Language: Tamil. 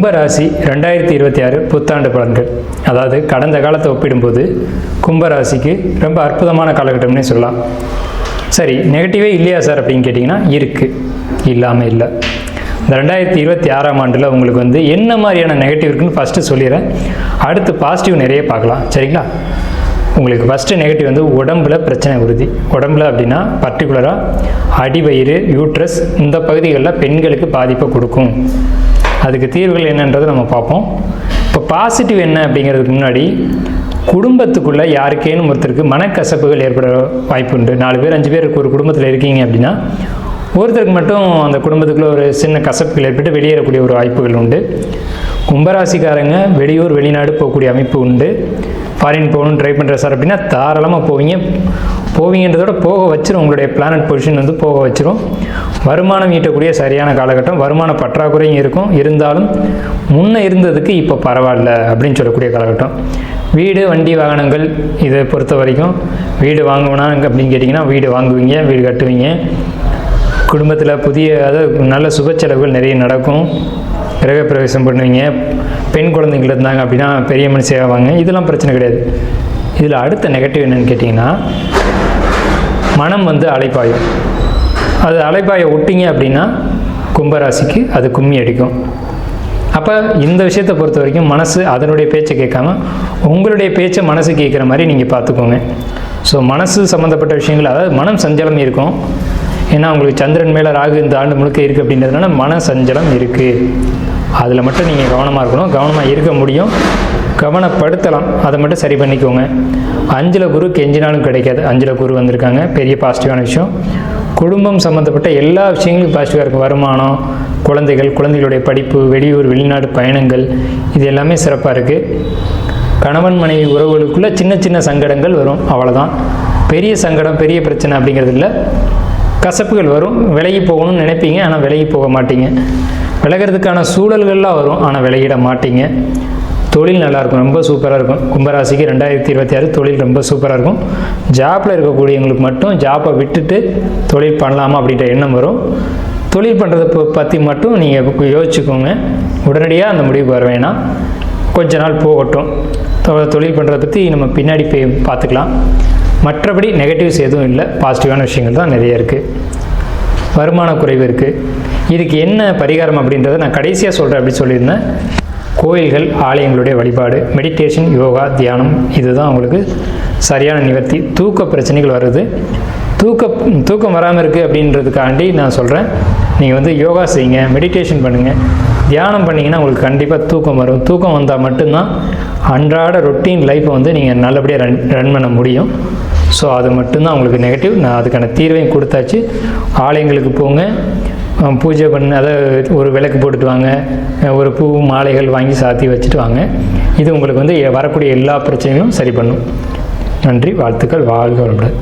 கும்பராசி ரெண்டாயிரத்தி இருபத்தி ஆறு புத்தாண்டு பலன்கள். அதாவது கடந்த காலத்தை ஒப்பிடும்போது கும்பராசிக்கு ரொம்ப அற்புதமான காலகட்டம்னே சொல்லலாம். சரி நெகட்டிவே இல்லையா சார் அப்படின்னு கேட்டிங்கன்னா இருக்குது இல்லாமல் இல்லை. இந்த ரெண்டாயிரத்தி இருபத்தி ஆறாம் ஆண்டில் உங்களுக்கு வந்து என்ன மாதிரியான நெகட்டிவ் இருக்குன்னு ஃபஸ்ட்டு சொல்லிடுறேன். அடுத்து பாசிட்டிவ் நிறைய பார்க்கலாம். சரிங்களா? உங்களுக்கு ஃபஸ்ட்டு நெகட்டிவ் வந்து உடம்புல பிரச்சனை உறுதி உடம்புல அப்படின்னா பர்டிகுலராக அடிவயிறு யூட்ரஸ் இந்த பகுதிகளில் பெண்களுக்கு பாதிப்பை கொடுக்கும். அதுக்கு தீர்வுகள் என்னன்றதை நம்ம பார்ப்போம். இப்போ பாசிட்டிவ் என்ன அப்படிங்கிறதுக்கு முன்னாடி குடும்பத்துக்குள்ளே யாருக்கேனும் ஒருத்தருக்கு மனக்கசப்புகள் ஏற்பட வாய்ப்பு உண்டு. நாலு பேர் அஞ்சு பேர் ஒரு குடும்பத்தில் இருக்கீங்க அப்படின்னா ஒருத்தருக்கு மட்டும் அந்த குடும்பத்துக்குள்ளே ஒரு சின்ன கசப்புகள் ஏற்பட்டு வெளியேறக்கூடிய ஒரு வாய்ப்புகள் உண்டு. கும்பராசிக்காரங்க வெளியூர் வெளிநாடு போகக்கூடிய அமைப்பு உண்டு. ஃபாரின் போகணும்னு ட்ரை பண்ணுற சார் அப்படின்னா தாராளமாக போவீங்க. போவீங்கன்றதோட போக வச்சிரும் உங்களுடைய பிளானட் பொசிஷன் வந்து போக வச்சிரும். வருமானம் ஈட்டக்கூடிய சரியான காலகட்டம் வருமான பற்றாக்குறையும் இருக்கும். இருந்தாலும் முன்னே இருந்ததுக்கு இப்போ பரவாயில்ல அப்படின்னு சொல்லக்கூடிய காலகட்டம். வீடு வண்டி வாகனங்கள் இதை பொறுத்த வரைக்கும் வீடு வாங்குவேனா அப்படின்னு கேட்டிங்கன்னா வீடு வாங்குவீங்க வீடு கட்டுவீங்க. குடும்பத்தில் புதிய அதாவது நல்ல சுப செலவுகள் நிறைய நடக்கும். கிரக பிரவேசம் பண்ணுவீங்க பெண் குழந்தைகள் இருந்தாங்க அப்படின்னா பெரிய மனுஷி ஆவாங்க. இதெல்லாம் பிரச்சனை கிடையாது. இதில் அடுத்த நெகட்டிவ் என்னன்னு கேட்டிங்கன்னா மனம் வந்து அலைப்பாயும். அது அலைப்பாயை விட்டீங்க அப்படின்னா கும்பராசிக்கு அது கும்மி அடிக்கும். அப்போ இந்த விஷயத்தை பொறுத்த வரைக்கும் மனசு அதனுடைய பேச்சை கேட்காம உங்களுடைய பேச்சை மனசு கேட்குற மாதிரி நீங்கள் பார்த்துக்கோங்க. ஸோ மனசு சம்மந்தப்பட்ட விஷயங்கள் அதாவது மனம் சஞ்சலம் இருக்கும். ஏன்னா உங்களுக்கு சந்திரன் மேலே ராகு இந்த ஆண்டு முழுக்க இருக்குது அப்படின்றதுனால மன சஞ்சலம் இருக்குது அதில் மட்டும் நீங்கள் கவனமாக இருக்கணும் கவனமாக இருக்க முடியும். கவனப்படுத்தலாம். அதை மட்டும் சரி பண்ணிக்கோங்க. அஞ்சில் குரு கெஞ்சினாலும் கிடைக்காது. அஞ்சில் குரு வந்திருக்காங்க. பெரிய பாசிட்டிவான விஷயம். குடும்பம் சம்மந்தப்பட்ட எல்லா விஷயங்களும் பாசிட்டிவாக இருக்கும். வருமானம் குழந்தைகள் குழந்தைகளுடைய படிப்பு வெளியூர் வெளிநாடு பயணங்கள் இது எல்லாமே சிறப்பாக இருக்குது கணவன் மனைவி உறவுகளுக்குள்ளே சின்ன சின்ன சங்கடங்கள் வரும். அவ்வளோதான் பெரிய சங்கடம் பெரிய பிரச்சனை அப்படிங்கிறது இல்லை. கசப்புகள் வரும் விலகி போகணும்னு நினைப்பீங்க ஆனால் விலகி போக மாட்டீங்க. விலகிறதுக்கான சூழல்கள்லாம் வரும் ஆனால் விலகிட மாட்டீங்க. தொழில் நல்லாயிருக்கும் ரொம்ப சூப்பராக இருக்கும் கும்பராசிக்கு ரெண்டாயிரத்தி இருபத்தி ஆறு தொழில் ரொம்ப சூப்பராக இருக்கும் ஜாப்பில் இருக்கக்கூடியவங்களுக்கு மட்டும் ஜாப்பை விட்டுட்டு தொழில் பண்ணலாமா அப்படின்ற எண்ணம் வரும். தொழில் பண்ணுறத பற்றி மட்டும் நீங்கள் யோசிச்சுக்கோங்க. உடனடியாக அந்த முடிவுக்கு வர வேணாம். கொஞ்ச நாள் போகட்டும். தொ- தொழில் பண்ணுறத பற்றி நம்ம பின்னாடி போய் பார்த்துக்கலாம். மற்றபடி நெகட்டிவ்ஸ் எதுவும் இல்லை. பாசிட்டிவான விஷயங்கள் தான் நிறைய இருக்குது வருமான குறைவு இருக்குது இதுக்கு என்ன பரிகாரம் அப்படின்றத நான் கடைசியாக சொல்கிறேன் அப்படி சொல்லியிருந்தேன். கோயில்கள் ஆலயங்களுடைய வழிபாடு மெடிடேஷன் யோகா தியானம் இதுதான் உங்களுக்கு சரியான நிவர்த்தி. தூக்க பிரச்சனைகள் வருது தூக்க தூக்கம் வராமல் இருக்குது அப்படின்றதுக்காண்டி நான் சொல்கிறேன் நீங்கள் வந்து யோகா செய்யுங்க மெடிடேஷன் பண்ணுங்கள் தியானம் பண்ணிங்கன்னா உங்களுக்கு கண்டிப்பாக தூக்கம் வரும். தூக்கம் வந்தால் மட்டும்தான் அன்றாட ரொட்டீன் லைஃப்பை வந்து நீங்கள் நல்லபடியாக ரன் ரன் பண்ண முடியும். ஸோ அது மட்டும்தான் அவங்களுக்கு நெகட்டிவ் நான் அதுக்கான தீர்வையும் கொடுத்தாச்சு. ஆலயங்களுக்கு போங்க. பூஜை பண்ண அதாவது ஒரு விளக்கு போட்டுட்டு வாங்க. ஒரு பூ மாலைகள் வாங்கி சாத்தி வச்சுட்டு வாங்க. இது உங்களுக்கு வந்து வரக்கூடிய எல்லா பிரச்சனைகளும் சரி பண்ணும். நன்றி வாழ்த்துக்கள். வாழ்க வளமுடன்.